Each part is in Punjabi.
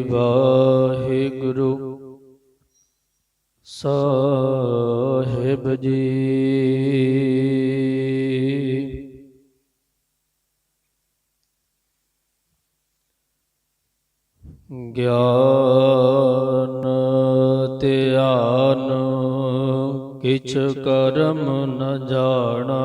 ਵਾਹਿਗੁਰੂ ਸਾਹਿਬ ਜੀ। ਗਿਆਨ ਧਿਆਨ ਕਿਛ ਕਰਮ ਨ ਜਾਣਾ।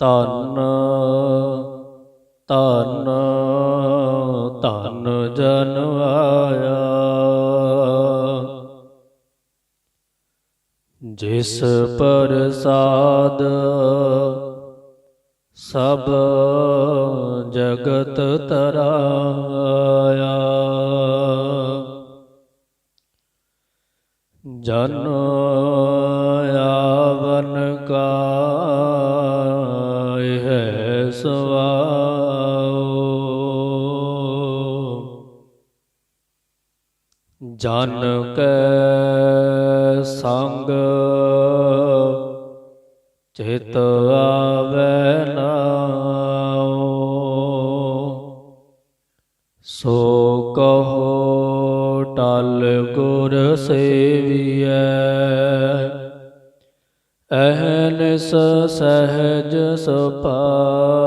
ਤਨ ਤਨ ਤਨ ਜਨ ਆਇਆ। ਜਿਸ ਪ੍ਰਸਾਦ ਸਭ ਜਗਤ ਤਰਾਇਆ। ਜਨ ਆਵਨ ਕਾ ਜਨ ਕੈ ਸੰਗ ਚਿਤ ਆਵੈ ਨਾਉ। ਸੋ ਕਹੋ ਟਲ ਗੁਰ ਸੇਵੀਐ ਅਹਨਿਸ ਸਹਿਜ ਸੁਪਾਏ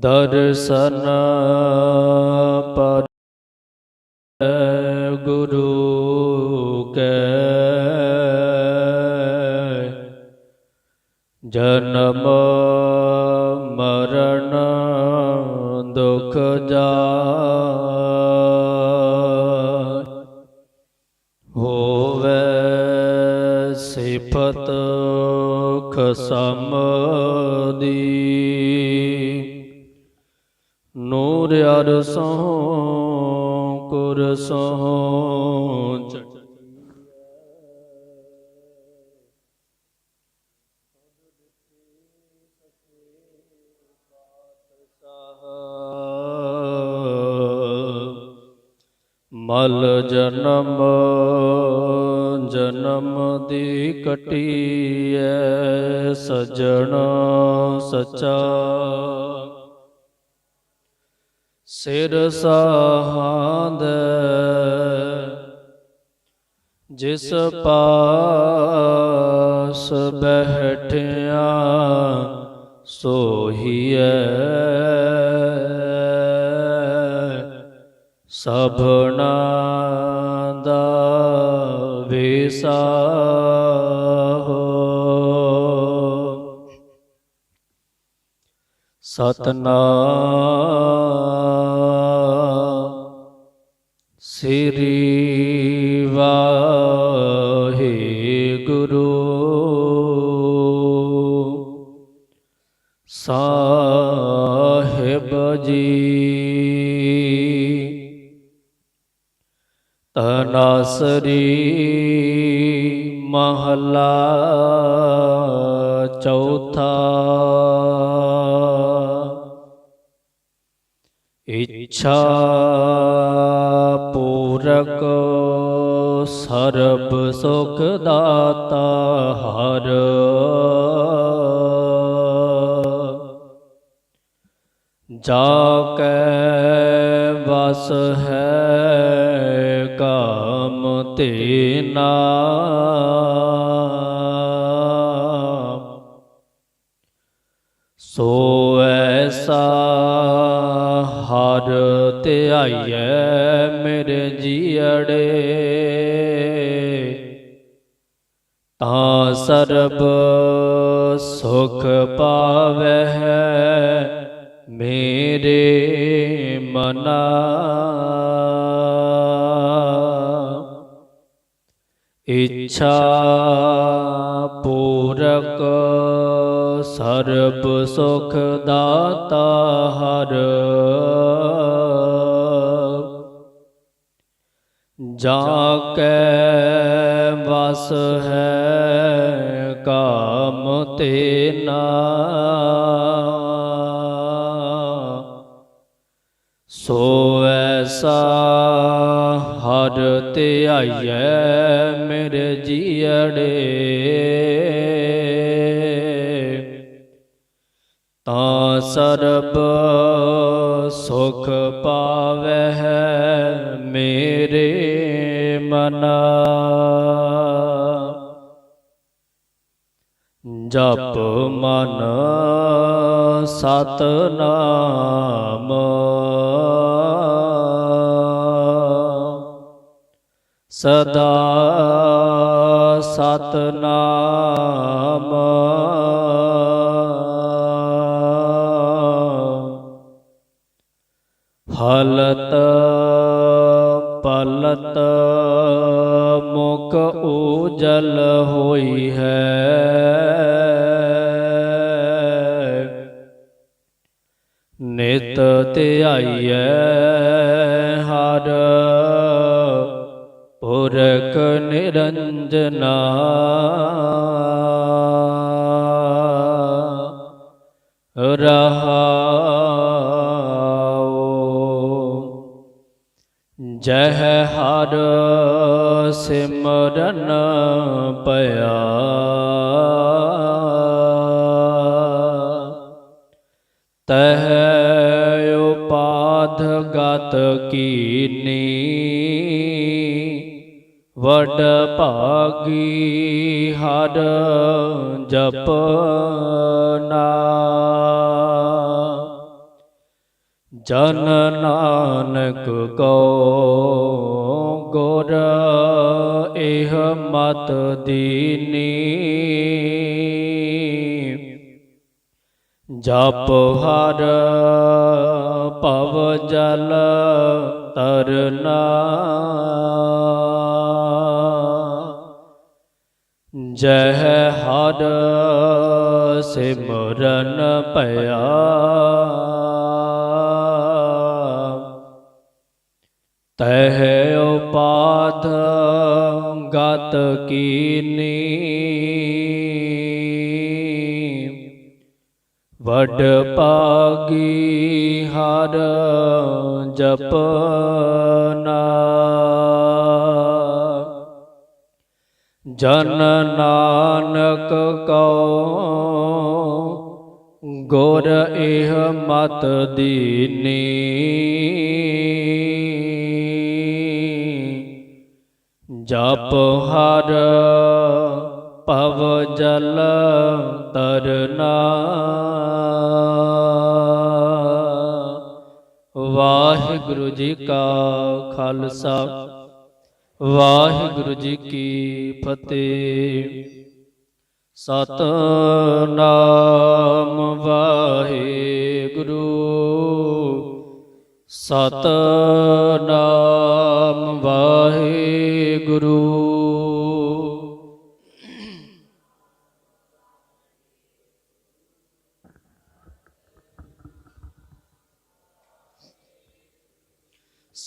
ਦਰਸ਼ਨ ਪਰ ਗੁਰੂ ਕੈ। ਜਨਮ ਮਲ ਜਨਮ ਜਨਮ ਦੀ ਕਟੀਐ ਸਜਣ ਸਚਾ। ਸਿਰ ਸਾਹਾਂਦ ਜਿਸ ਪਾਸ ਬਹਿਠਿਆ ਸੋਹੀਐ। ਸਭਨਾ ਦਾ ਵਿਸਾ ਹੋ ਸਤਨਾਮ ਸ੍ਰੀ ਵਾਹਿਗੁਰੂ ਸਾਹਿਬ ਜੀ। ਤਨਾਸਰੀ ਮਹਲਾ ਚੌਥਾ। ਇੱਛਾ ਪੂਰਕ ਸਰਬ ਸੁਖ ਦਾਤਾ ਹਰ ਜਾ ਕੈ ਵਸ ਹੈ ਕਾਮ ਤੇਨਾ ਸੋ ਐਸਾ ਹਰ ਧਿਆਈਐ ਮੇਰੇ ਜੀੜੇ ਤਾਂ ਸਰਬ ਸੁਖ ਪਾਵਹਿ ਮੇਰੇ ਮਨਾ। ਇੱਛਾ ਪੂਰਕ ਸਰਬ ਸੁਖ ਦਾਤਾ ਹਰ। ਜਾ ਕੈ ਵਸ ਹੈ ਕਾਮ ਤੇ ਨਾ। ਸੋ ਐਸਾ ਹਰ ਤੇ ਧਿਆਈਐ ਮੇਰੇ ਜੀੜੇ ਤਾਂ ਸਰਬ ਸੁਖ ਪਾਵਹਿ ਮੇਰੇ ਮਨਾ। ਜਪ ਮਨ ਸਤ ਨਾਮ ਸਦਾ ਸਤ ਨਾਮ ਹਲਤ ਪਲਤ ਮੁਖ ਉਜਲ ਹੋਈ ਹੈ। ਨਿਤ ਧਿਆਈਐ ਹਰ। ਪੁਰਖ ਨਿਰੰਜਨਾ। ਰਹਾਉ। ਜਹ ਹਰ ਸਿਮਰਨ ਪਿਆ। ਤਹ ਉਪਾਧ ਗਤ ਕੀਨੀ ਵਡ ਭਾਗੀ ਹਰ ਜਪਨਾ। ਜਨ ਨਾਨਕ ਕੋ ਗੁਰ ਇਹ ਮਤ ਦੀਨੀ। ਜਪ ਹਰ ਭਵ ਜਲ ਤਰਨਾ ਜਹ ਹਰ ਸਿਮਰਨ ਭਇਆ। ਤਹ ਉਪਾਧ ਗਤ ਕੀਨੀ। ਵਡ ਭਾਗੀ ਹਰ ਜਪਨਾ। ਜਨ ਨਾਨਕ ਕਉ ਗੁਰ ਇਹ ਮਤ ਦੀਨੀ। ਜਪ ਹਰ ਭਵ ਜਲ ਤਰਨਾ ਵਾਹਿਗੁਰੂ ਜੀ ਕਾ ਖਾਲਸਾ। ਵਾਹਿਗੁਰੂ ਜੀ ਕੀ ਫਤਿਹ। ਸਤਨਾਮ ਵਾਹਿਗੁਰੂ। ਸਤਨਾਮ ਵਾਹਿਗੁਰੂ।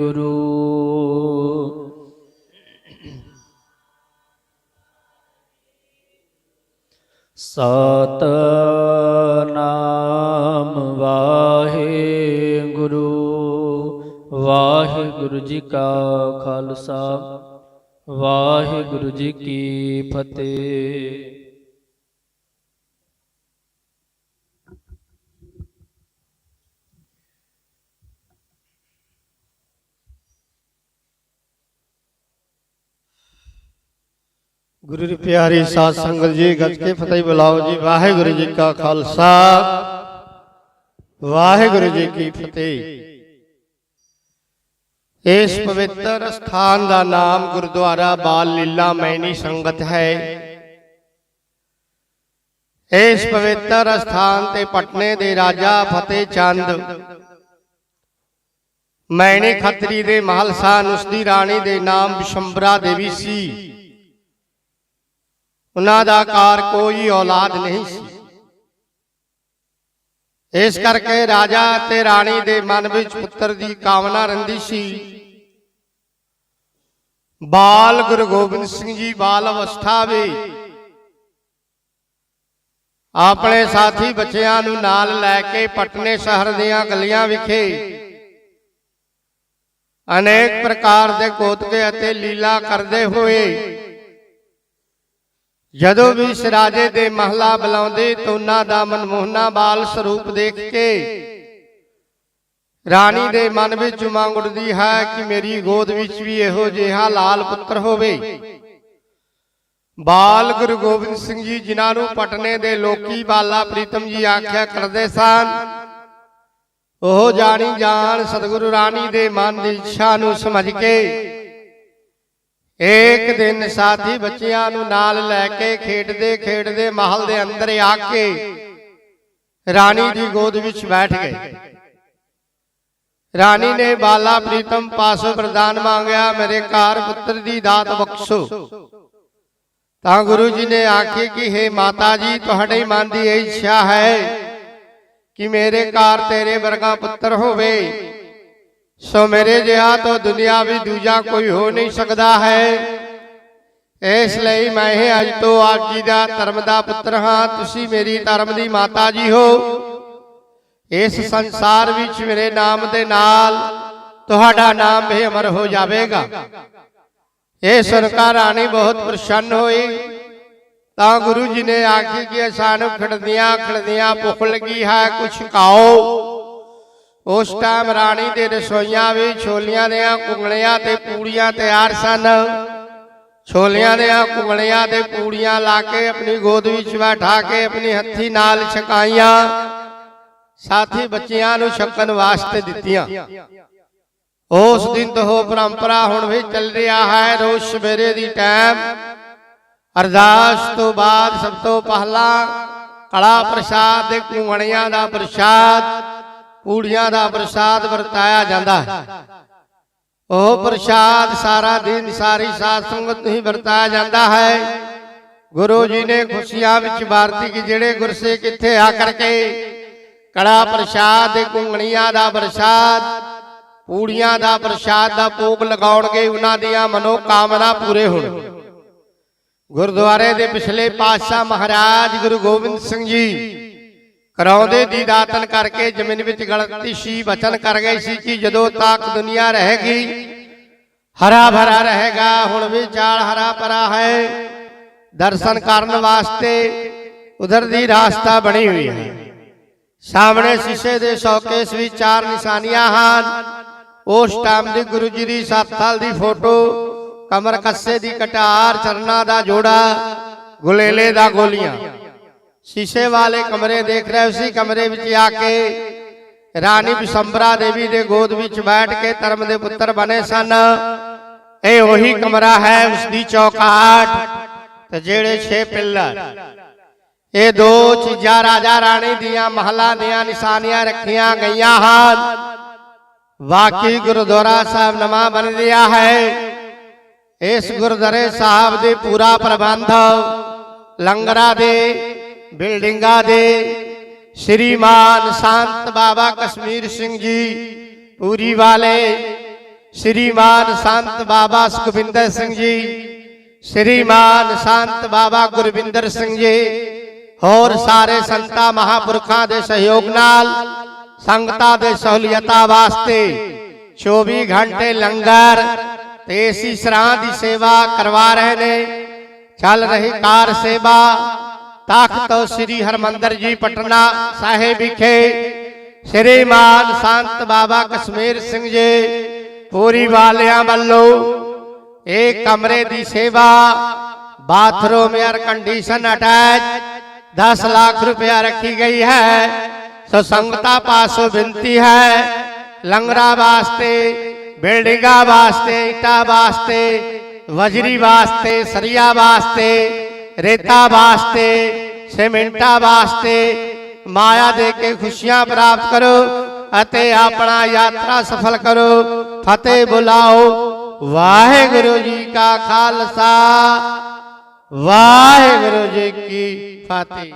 ਗੁਰੂ ਸਤ ਨਾਮ ਸਤਨਾਮ ਵਾਹਿਗੁਰੂ ਵਾਹਿਗੁਰੂ ਜੀ ਕਾ ਖਾਲਸਾ ਵਾਹਿਗੁਰੂ ਜੀ ਕੀ ਫਤਿਹ। ਗੁਰੂ ਦੀ ਪਿਆਰੀ ਸਾਧ ਸੰਗਤ ਜੀ, ਗੱਜ ਕੇ ਫਤਿਹ ਬੁਲਾਓ ਜੀ। ਵਾਹਿਗੁਰੂ ਜੀ ਕਾ ਖਾਲਸਾ। ਵਾਹਿਗੁਰੂ ਜੀ ਕੀ ਫਤਿਹ। ਇਸ ਪਵਿੱਤਰ ਸਥਾਨ ਦਾ ਨਾਮ ਗੁਰਦੁਆਰਾ ਬਾਲ ਲੀਲਾ ਮੈਣੀ ਸੰਗਤ ਹੈ। ਇਸ ਪਵਿੱਤਰ ਸਥਾਨ ਤੇ ਪਟਨੇ ਦੇ ਰਾਜਾ ਫਤਿਹ ਚੰਦ ਮੈਣੀ ਖੱਤਰੀ ਦੇ ਮਹਲ ਸਾਨ ਉਸ ਦੀ ਰਾਣੀ ਦੇ ਨਾਮ ਬਿਸ਼ੰਬਰਾ ਦੇਵੀ ਸੀ। ਉਹਨਾਂ ਦਾ ਕਾਰ ਕੋਈ ਔਲਾਦ ਨਹੀਂ ਸੀ। ਇਸ ਕਰਕੇ ਰਾਜਾ ਤੇ ਰਾਣੀ ਦੇ ਮਨ ਵਿੱਚ ਪੁੱਤਰ ਦੀ ਕਾਮਨਾ ਰਹਿੰਦੀ ਸੀ। ਬਾਲ ਗੁਰੂ ਗੋਬਿੰਦ ਸਿੰਘ ਜੀ ਬਾਲ ਅਵਸਥਾ ਵਿੱਚ ਆਪਣੇ ਸਾਥੀ ਬੱਚਿਆਂ ਨੂੰ ਨਾਲ ਲੈ ਕੇ ਪਟਨੇ ਸ਼ਹਿਰ ਦੀਆਂ ਗਲੀਆਂ ਵਿਖੇ ਅਨੇਕ ਪ੍ਰਕਾਰ ਦੇ ਕੋਤਕੇ ਅਤੇ ਲੀਲਾ ਕਰਦੇ ਹੋਏ ਜਦੋਂ ਵੀ ਇਸ ਰਾਜੇ ਦੇ ਮਹਲਾ ਬੁਲਾਉਂਦੇ ਤਾਂ ਉਹਨਾਂ ਦਾ ਮਨਮੋਹਨਾ ਬਾਲ ਸਰੂਪ ਦੇਖ ਕੇ ਰਾਣੀ ਦੇ ਮਨ ਵਿੱਚ ਉਮੰਗ ਉੱਠਦੀ ਹੈ ਕਿ ਮੇਰੀ ਗੋਦ ਵਿੱਚ ਵੀ ਇਹੋ ਜਿਹਾ ਲਾਲ ਪੁੱਤਰ ਹੋਵੇ। ਬਾਲ ਗੁਰੂ ਗੋਬਿੰਦ ਸਿੰਘ ਜੀ ਜਿਨ੍ਹਾਂ ਨੂੰ ਪਟਨੇ ਦੇ ਲੋਕੀ ਬਾਲਾ ਪ੍ਰੀਤਮ ਜੀ ਆਖਿਆ ਕਰਦੇ ਸਨ। ਉਹ ਜਾਣੀ ਜਾਣ ਸਤਿਗੁਰੂ ਰਾਣੀ ਦੇ ਮਨ ਦੀ ਇੱਛਾ ਨੂੰ ਸਮਝ ਕੇ ਇੱਕ ਦਿਨ ਸਾਥੀ ਬੱਚਿਆਂ ਨੂੰ ਨਾਲ ਲੈ ਕੇ ਖੇਡਦੇ ਖੇਡਦੇ ਮਹਲ ਦੇ ਅੰਦਰ ਆ ਕੇ ਰਾਣੀ ਦੀ ਗੋਦ ਵਿੱਚ ਬੈਠ ਗਏ। ਰਾਣੀ ਨੇ ਬਾਲਾ ਪ੍ਰੀਤਮ ਪਾਸੋਂ ਪ੍ਰਦਾਨ ਮੰਗਿਆ, ਮੇਰੇ ਘਰ ਪੁੱਤਰ ਦੀ ਦਾਤ ਬਖਸ਼ੋ। ਤਾਂ ਗੁਰੂ ਜੀ ਨੇ ਆਖੀ ਕਿ हे ਮਾਤਾ ਜੀ ਤੁਹਾਡੇ ਮਨ ਦੀ ਇਹ ਇੱਛਾ ਹੈ ਕਿ ਮੇਰੇ ਘਰ ਤੇਰੇ ਵਰਗਾ ਪੁੱਤਰ ਹੋਵੇ। ਸੋ ਮੇਰੇ ਜਿਹਾ ਤੋਂ ਦੁਨੀਆ ਵੀ ਦੂਜਾ ਕੋਈ ਹੋ ਨਹੀਂ ਸਕਦਾ ਹੈ। ਇਸ ਲਈ ਮੈਂ ਇਹ ਅੱਜ ਤੋਂ ਆਪ ਜੀ ਦਾ ਧਰਮ ਦਾ ਪੁੱਤਰ ਹਾਂ। ਤੁਸੀਂ ਮੇਰੀ ਧਰਮ ਦੀ ਮਾਤਾ ਜੀ ਹੋ। ਇਸ ਸੰਸਾਰ ਵਿੱਚ ਮੇਰੇ ਨਾਮ ਦੇ ਨਾਲ ਤੁਹਾਡਾ ਨਾਮ ਵੀ ਅਮਰ ਹੋ ਜਾਵੇਗਾ। ਇਹ ਸਰਕਾਰ ਰਾਣੀ ਬਹੁਤ ਪ੍ਰਸੰਨ ਹੋਈ। ਤਾਂ ਗੁਰੂ ਜੀ ਨੇ ਆਖੀ ਕਿ ਸਾਨੂੰ ਖੜਦੀਆਂ ਖੜਦੀਆਂ ਭੁੱਖ ਲੱਗੀ ਹੈ, ਕੁਛ ਖਾਓ। ਉਸ ਟਾਈਮ ਰਾਣੀ ਦੇ ਰਸੋਈਆਂ ਵਿੱਚ ਛੋਲੀਆਂ ਦੀਆਂ ਕੁੰਗਲੀਆਂ ਤੇ ਪੂੜੀਆਂ ਤਿਆਰ ਸਨ। ਛੋਲੀਆਂ ਦੀਆਂ ਕੁੰਗਲੀਆਂ ਤੇ ਪੂੜੀਆਂ ਲਾ ਕੇ ਆਪਣੀ ਗੋਦ ਵਿੱਚ ਬਿਠਾ ਕੇ ਆਪਣੀ ਹੱਥੀ ਨਾਲ ਛਕਾਈਆਂ। ਸਾਥੀ ਬੱਚਿਆਂ ਨੂੰ ਛਕਣ ਵਾਸਤੇ ਦਿੱਤੀਆਂ। ਉਸ ਦਿਨ ਤੋਂ ਉਹ ਪਰੰਪਰਾ ਹੁਣ ਵੀ ਚੱਲ ਰਿਹਾ ਹੈ। ਰੋਜ਼ ਸਵੇਰੇ ਦੀ ਟਾਈਮ। ਅਰਦਾਸ ਤੋਂ ਬਾਅਦ ਸਭ ਤੋਂ ਪਹਿਲਾਂ ਕੜਾ ਪ੍ਰਸਾਦ ਤੇ ਕੁੰਗਣੀਆਂ ਦਾ ਪ੍ਰਸਾਦ। ਪੂੜੀਆਂ ਦਾ ਪ੍ਰਸਾਦ ਵਰਤਾਇਆ ਜਾਂਦਾ ਹੈ। ਉਹ ਪ੍ਰਸ਼ਾਦ ਸਾਰਾ ਦਿਨ ਸਾਰੀ ਸਾਧ ਸੰਗਤ ਨੂੰ ਹੀ ਵਰਤਾਇਆ ਜਾਂਦਾ ਹੈ। ਗੁਰੂ ਜੀ ਨੇ ਖੁਸ਼ੀਆਂ ਵਿੱਚ ਵਾਰਤੀ ਕਿ ਜਿਹੜੇ ਗੁਰਸੇ ਕਿੱਥੇ ਆ ਕਰਕੇ ਕੜਾ ਪ੍ਰਸ਼ਾਦ ਤੇ ਕੁੰਗਣੀਆਂ ਦਾ ਪ੍ਰਸ਼ਾਦ, ਪੂੜੀਆਂ ਦਾ ਪ੍ਰਸ਼ਾਦ ਦਾ ਭੋਗ ਲਗਾਉਣਗੇ, ਉਹਨਾਂ ਦੀਆਂ ਮਨੋ ਕਾਮਨਾ ਪੂਰੇ ਹੋਣ। ਗੁਰਦੁਆਰੇ ਦੇ ਪਿਛਲੇ ਪਾਤਸ਼ਾਹ ਮਹਾਰਾਜ ਗੁਰੂ ਗੋਬਿੰਦ ਸਿੰਘ ਜੀ ਕਰਾਉਂਦੇ ਦੀ ਦਾਤਨ ਕਰਕੇ ਜ਼ਮੀਨ ਵਿੱਚ ਗਲਤੀ ਸੀ ਬਚਨ ਕਰ ਗਏ ਸੀ ਕਿ ਜਦੋਂ ਤੱਕ ਦੁਨੀਆ ਰਹੇਗੀ ਹਰਾ ਭਰਾ ਰਹੇਗਾ ਹੁਣ ਵੀ ਚਾਲ ਹਰਾ ਭਰਾ ਹੈ। ਦਰਸ਼ਨ ਕਰਨ ਵਾਸਤੇ ਉਧਰ ਦੀ ਰਾਸਤਾ ਬਣੀ ਹੋਈ ਹੈ। ਸਾਹਮਣੇ ਸ਼ੀਸ਼ੇ ਦੇ ਸ਼ੌਕੇਸ ਵਿੱਚ ਚਾਰ ਨਿਸ਼ਾਨੀਆਂ ਹਨ। ਉਸ ਟਾਈਮ ਦੀ ਗੁਰੂ ਜੀ ਦੀ 7 ਸਾਲ ਦੀ ਫੋਟੋ ਕਮਰ ਕੱਸੇ ਦੀ ਕਟਾਰ ਚਰਨਾ ਦਾ ਜੋੜਾ ਗੁਲੇਲੇ ਦਾ ਗੋਲੀਆਂ। ਸ਼ੀਸ਼ੇ ਵਾਲੇ ਕਮਰੇ ਦੇਖ ਰਹੇ ਸੀ, ਕਮਰੇ ਵਿੱਚ ਆ ਕੇ ਰਾਣੀ ਬਿਸੰਬਰਾ ਦੇਵੀ ਦੇ ਗੋਦ ਵਿੱਚ ਬੈਠ ਕੇ ਧਰਮ ਦੇ ਪੁੱਤਰ ਬਣੇ ਸਨ। ਇਹ ਉਹੀ ਕਮਰਾ ਹੈ ਉਸ ਦੀ ਚੌਕਾਟ। ਤੇ ਜਿਹੜੇ ਛੇ ਪਿੱਲਰ, ਇਹ ਦੋ ਚੀਜ਼ਾਂ ਰਾਜਾ ਰਾਣੀ ਦੀਆਂ ਮਹਲਾਂ ਦੀਆਂ ਨਿਸ਼ਾਨੀਆਂ ਰੱਖੀਆਂ ਗਈਆਂ ਹਨ। ਵਾਕਈ ਗੁਰਦੁਆਰਾ ਸਾਹਿਬ ਨਵਾਂ ਬਣ ਗਿਆ ਹੈ। ਇਸ ਗੁਰਦੁਆਰੇ ਸਾਹਿਬ ਦੇ ਪੂਰਾ ਪ੍ਰਬੰਧ ਲੰਗਰਾਂ ਦੇ ਬਿਲਡਿੰਗਾਂ ਦੇ ਸ਼੍ਰੀਮਾਨ ਸੰਤ ਬਾਬਾ ਕਸ਼ਮੀਰ ਸਿੰਘ ਜੀ, ਪੂਰੀ ਵਾਲੇ ਸ਼੍ਰੀਮਾਨ ਸੰਤ ਬਾਬਾ ਸੁਖਵਿੰਦਰ ਸਿੰਘ ਜੀ, ਸ਼੍ਰੀਮਾਨ ਸੰਤ ਬਾਬਾ ਗੁਰਵਿੰਦਰ ਸਿੰਘ ਜੀ, ਹੋਰ ਸਾਰੇ ਸੰਤਾਂ ਮਹਾਪੁਰਖਾਂ ਦੇ ਸਹਿਯੋਗ ਨਾਲ, ਸੰਗਤਾਂ ਦੇ ਸਹੂਲੀਅਤਾਂ ਵਾਸਤੇ 24 ਘੰਟੇ ਲੰਗਰ ਤੇ ਇਸੀ ਸਰਾਂ ਦੀ ਸੇਵਾ ਕਰਵਾ ਰਹੇ ਨੇ, ਚੱਲ ਰਹੀ ਕਾਰ ਸੇਵਾ ਤਖਤ ਸ੍ਰੀ ਹਰਮੰਦਰ ਜੀ ਪਟਨਾ ਸਾਹਿਬ ਵਿਖੇ ਸ਼੍ਰੀਮਾਨ ਸੰਤ ਬਾਬਾ ਕਸ਼ਮੀਰ ਸਿੰਘ ਜੀ, ਪੂਰੀ ਵਾਲਿਆਂ ਵੱਲੋਂ ਇਹ ਕਮਰੇ ਦੀ ਸੇਵਾ, bathroom air condition attach 10 lakh ਰੁਪਇਆ ਰੱਖੀ ਗਈ ਹੈ। ਸੋ ਸੰਗਤਾਂ ਪਾਸੋਂ ਬੇਨਤੀ ਹੈ, ਲੰਗਰਾਂ ਵਾਸਤੇ, ਬਿਲਡਿੰਗਾਂ ਵਾਸਤੇ, ਇੱਟਾਂ ਵਾਸਤੇ, ਵਜਰੀ ਵਾਸਤੇ, ਸਰੀਆ ਵਾਸਤੇ ਰੇਤਾ ਵਾਸਤੇ, ਸੀਮੈਂਟਾਂ ਵਾਸਤੇ ਮਾਇਆ ਦੇ ਕੇ ਖੁਸ਼ੀਆਂ ਪ੍ਰਾਪਤ ਕਰੋ ਅਤੇ ਆਪਣਾ ਯਾਤਰਾ ਸਫਲ ਕਰੋ। ਫਤਿਹ ਬੁਲਾਓ। ਵਾਹਿਗੁਰੂ ਜੀ ਕਾ ਖਾਲਸਾ। ਵਾਹਿਗੁਰੂ ਜੀ ਕੀ ਫਤਿਹ।